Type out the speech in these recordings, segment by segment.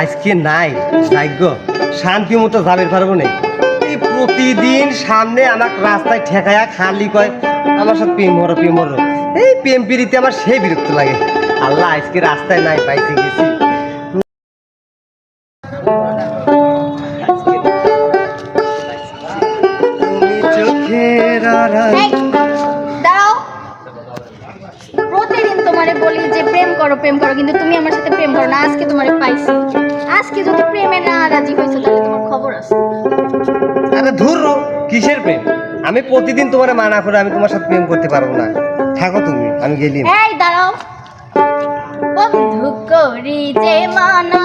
আজকে নাই, ভাগ্য। শান্তি মতো যাবে পারব না প্রতিদিন সামনে আমাকে রাস্তায় ঠেকায়া খালি কয়, আমার সব প্রেম হরো প্রেম হরো এই প্রেম পিড়িতে আমার সেই বিরক্ত লাগে। আল্লাহ আজকে রাস্তায় নাই পাইতে গেছি। প্রতিদিন তোমারে বলি যে, প্রেম করো প্রেম করো, কিন্তু তুমি আমার সাথে প্রেম করো না, আজকে তোমারে পাইছি। আজকে যদি প্রেমে না রাজি হইছো তাহলে তোমার খবর আছে। আরে কিসের প্রেম? আমি প্রতিদিন তোমার মানা করে আমি তোমার সাথে প্রেম করতে পারব না। থাকো তুমি আমি গেলি এই দাঁড়াও। বন্ধু করি যে মানা।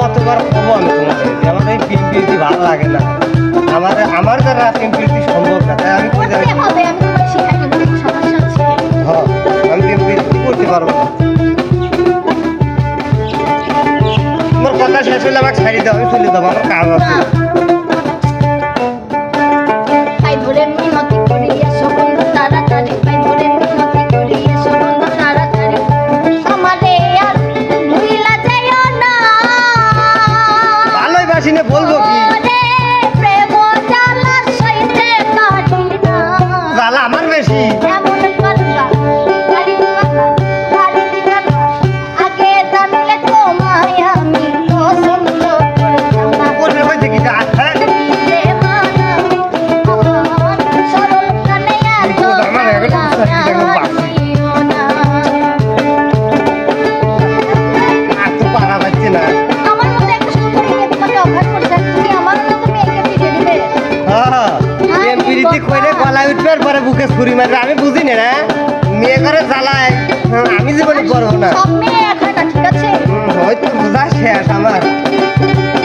কতবার খবর আমি তোমাদের আমার এই পিম্পিলটি ভালো লাগে না। আমার আমার দ্বারা পিম্পিলটি সম্ভব না তাই আমি আমি পিম্পিলটি করতে পারব না। আমার কথা শেষ হলে আমাকে ছাড়িয়ে দাও আমি চলে দেবো আমার কাজ আছে। আমাকে ছুরি মারবে আমি বুঝি না মেয়ে করে জ্বালায় হ্যাঁ, আমি জীবনে করব না। হয়তো বোঝা শেষ আমার।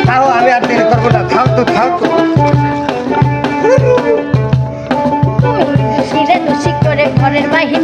তাও আমি আর দেরি করব না খাও তো খাও তো। ঘরের বাহির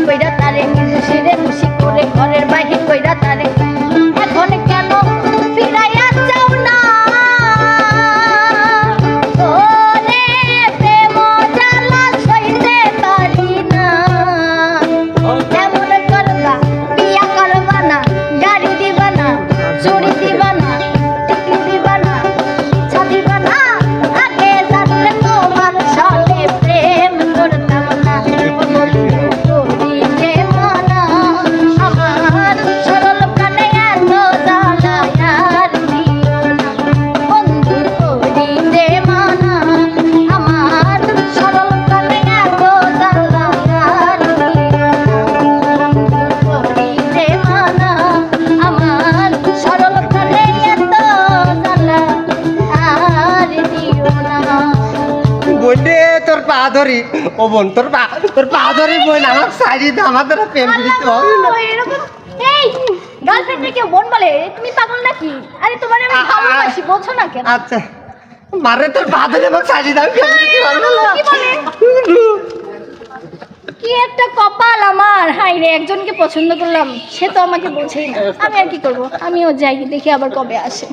পা ধরি ও বোন তোর পা তোর পা ধরি বোন আমার সাইডে তো আমাদের প্রেম দিতে হবে না। আল্লাহ, এই গার্লফ্রেন্ডে কেউ বোন বলে তুমি পাগল নাকি? আরে তোমার আমি ভালোবাসি বোঝো না কেন। আচ্ছা মারে তোর পা ধরে আমার সাইডে দাও প্রেম দিতে পারব না কি কি একটা কপাল আমার। হাই রে একজনকে পছন্দ করলাম সে তো আমাকে বোঝেই না। আমি আর কি করব? আমিও যাই দেখি আবার কবে আসে।